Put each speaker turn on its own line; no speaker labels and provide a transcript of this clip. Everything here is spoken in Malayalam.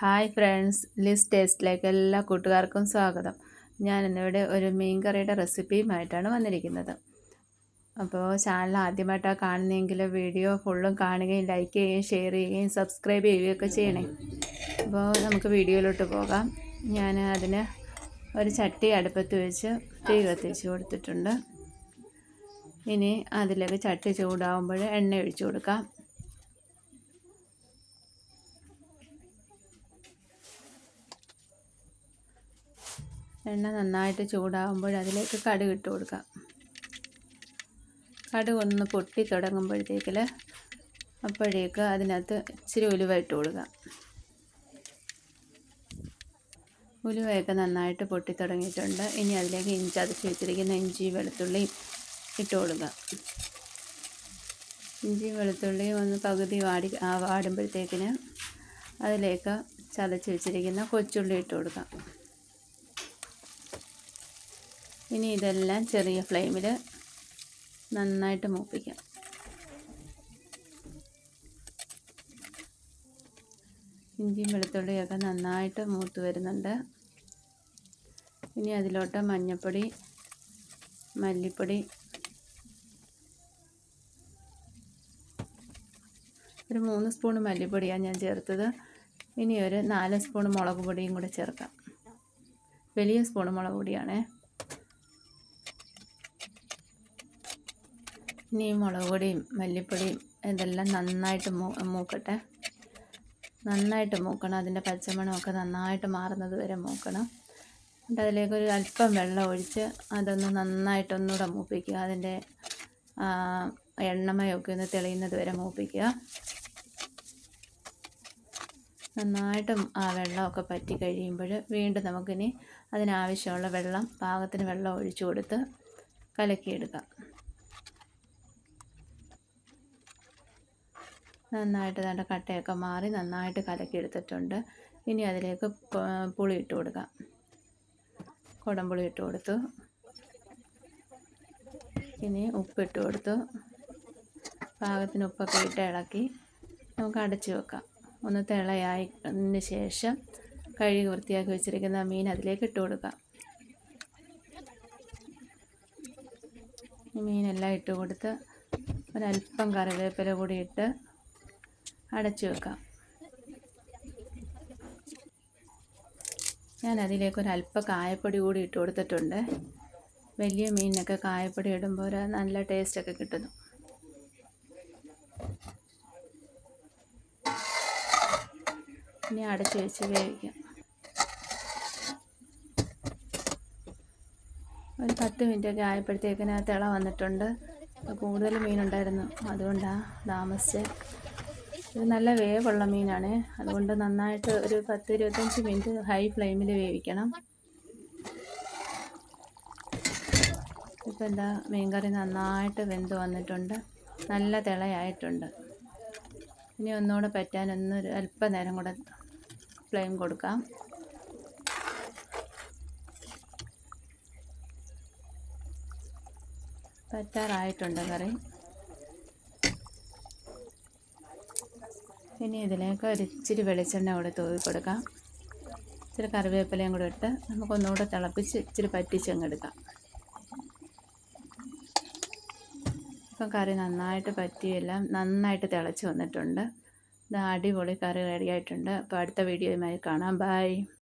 ഹായ് ഫ്രണ്ട്സ് ലിസ് ടേസ്റ്റിലേക്ക് എല്ലാ കൂട്ടുകാർക്കും സ്വാഗതം. ഞാൻ ഇന്നിവിടെ ഒരു മീൻ കറിയുടെ റെസിപ്പിയുമായിട്ടാണ് വന്നിരിക്കുന്നത്. അപ്പോൾ ചാനൽ ആദ്യമായിട്ടാണ് കാണുന്നതെങ്കിൽ വീഡിയോ ഫുള്ളും കാണുകയും ലൈക്ക് ചെയ്യുകയും ഷെയർ ചെയ്യുകയും സബ്സ്ക്രൈബ് ചെയ്യുകയൊക്കെ ചെയ്യണേ. അപ്പോൾ നമുക്ക് വീഡിയോയിലോട്ട് പോകാം. ഞാൻ അതിന് ഒരു ചട്ടി അടുപ്പത്ത് വെച്ച് തീ കത്തിച്ച് കൊടുത്തിട്ടുണ്ട്. ഇനി അതിലേക്ക് ചട്ടി ചൂടാവുമ്പോൾ എണ്ണ ഒഴിച്ചു കൊടുക്കാം. എണ്ണ നന്നായിട്ട് ചൂടാകുമ്പോൾ അതിലേക്ക് കടുക് ഇട്ട് കൊടുക്കാം. കടുക് ഒന്ന് പൊട്ടി തുടങ്ങുമ്പോഴത്തേക്കിൽ അപ്പോഴേക്ക് അതിനകത്ത് ഇച്ചിരി ഉലുവ ഇട്ട് കൊടുക്കാം. ഉലുവയൊക്കെ നന്നായിട്ട് പൊട്ടി തുടങ്ങിയിട്ടുണ്ട്. ഇനി അതിലേക്ക് ഇഞ്ചി അതച്ച് വെച്ചിരിക്കുന്ന ഇഞ്ചി വെളുത്തുള്ളിയും ഇട്ട് കൊടുക്കാം. ഇഞ്ചി വെളുത്തുള്ളിയും ഒന്ന് പകുതി വാടി വാടുമ്പോഴത്തേക്കിന് അതിലേക്ക് ചതച്ച് വെച്ചിരിക്കുന്ന കൊച്ചുള്ളി ഇട്ട് കൊടുക്കാം. ഇനി ഇതെല്ലാം ചെറിയ ഫ്ലെയിമിൽ നന്നായിട്ട് മൂപ്പിക്കാം. ഇഞ്ചിയും വെളുത്തുള്ളിയൊക്കെ നന്നായിട്ട് മൂത്ത് വരുന്നുണ്ട്. ഇനി അതിലോട്ട് മഞ്ഞൾപ്പൊടി മല്ലിപ്പൊടി ഒരു മൂന്ന് സ്പൂൺ മല്ലിപ്പൊടിയാണ് ഞാൻ ചേർത്തത്. ഇനി ഒരു നാല് സ്പൂൺ മുളക് പൊടിയും കൂടെ ചേർക്കാം. വലിയ സ്പൂൺ മുളക് പൊടിയാണേ. ഇനി മുളക് പൊടിയും മല്ലിപ്പൊടിയും ഇതെല്ലാം നന്നായിട്ട് മൂ മൂക്കട്ടെ. നന്നായിട്ട് മൂക്കണം. അതിന്റെ പച്ചമണമൊക്കെ നന്നായിട്ട് മാറുന്നത് വരെ മൂക്കണം. എന്നിട്ട് അതിലേക്ക് ഒരു അല്പം വെള്ളം ഒഴിച്ച് അതൊന്ന് നന്നായിട്ടൊന്നുകൂടെ മൂപ്പിക്കുക. അതിന്റെ എണ്ണമയൊക്കെ ഒന്ന് തെളിയുന്നത് വരെ മൂപ്പിക്കുക. നന്നായിട്ട് ആ വെള്ളമൊക്കെ പറ്റി കഴിയുമ്പോൾ വീണ്ടും നമുക്കിനി അതിനാവശ്യമുള്ള വെള്ളം പാകത്തിന് വെള്ളം ഒഴിച്ചു കൊടുത്ത് കലക്കിയെടുക്കാം. നന്നായിട്ട് നല്ല കട്ടയൊക്കെ മാറി നന്നായിട്ട് കലക്കിയെടുത്തിട്ടുണ്ട്. ഇനി അതിലേക്ക് പുളി ഇട്ട് കൊടുക്കാം. കുടംപുളി ഇട്ട് കൊടുത്തു. ഇനി ഉപ്പിട്ട് കൊടുത്തു. പാകത്തിന് ഉപ്പൊക്കെ ഇട്ട് ഇളക്കി നമുക്ക് അടച്ച് വെക്കാം. ഒന്ന് തിളയായതിന് ശേഷം കഴുകി വൃത്തിയാക്കി വെച്ചിരിക്കുന്ന മീൻ അതിലേക്ക് ഇട്ട് കൊടുക്കാം. മീനെല്ലാം ഇട്ട് കൊടുത്ത് ഒരല്പം കറിവേപ്പില കൂടി ഇട്ട് അടച്ചു വെക്കാം. ഞാൻ അതിലേക്ക് ഒരു അല്പ കായപ്പൊടി കൂടി ഇട്ട് കൊടുത്തിട്ടുണ്ട്. വലിയ മീനിനൊക്കെ കായപ്പൊടി ഇടുമ്പോൾ ഒരു നല്ല ടേസ്റ്റൊക്കെ കിട്ടുന്നു. ഇനി അടച്ചു വെച്ച് വേവിക്കാം. ഒരു പത്ത് മിനിറ്റൊക്കെ ആയപ്പോഴത്തേക്കിന് തിള വന്നിട്ടുണ്ട്. കൂടുതൽ മീനുണ്ടായിരുന്നു. അതുകൊണ്ടാണ് താമസിച്ച് ഇത് നല്ല വേവുള്ള മീനാണ്. അതുകൊണ്ട് നന്നായിട്ട് ഒരു പത്ത് ഇരുപത്തഞ്ച് മിനിറ്റ് ഹൈ ഫ്ലെയിമിൽ വേവിക്കണം. ഇപ്പം എന്താ മീൻകറി നന്നായിട്ട് വെന്ത് വന്നിട്ടുണ്ട്. നല്ല തിളയായിട്ടുണ്ട്. ഇനി ഒന്നുകൂടെ പറ്റാൻ ഒന്നൊരു അല്പനേരം കൂടെ ഫ്ലെയിം കൊടുക്കാം. പറ്റാറായിട്ടുണ്ട് കറി. ഇനി ഇതിലേക്ക് ഒരു ഇച്ചിരി വെളിച്ചെണ്ണ കൂടെ തൂവി കൊടുക്കാം. ഇച്ചിരി കറിവേപ്പിലയും കൂടെ ഇട്ട് നമുക്കൊന്നുകൂടെ തിളപ്പിച്ച് ഇച്ചിരി പറ്റിച്ചങ്ങെടുക്കാം ഇപ്പം കറി നന്നായിട്ട് പറ്റിയെല്ലാം നന്നായിട്ട് തിളച്ച് വന്നിട്ടുണ്ട്. ഇത് അടിപൊളി കറി റെഡിയായിട്ടുണ്ട് അപ്പോൾ അടുത്ത വീഡിയോയുമായി കാണാം. ബായ്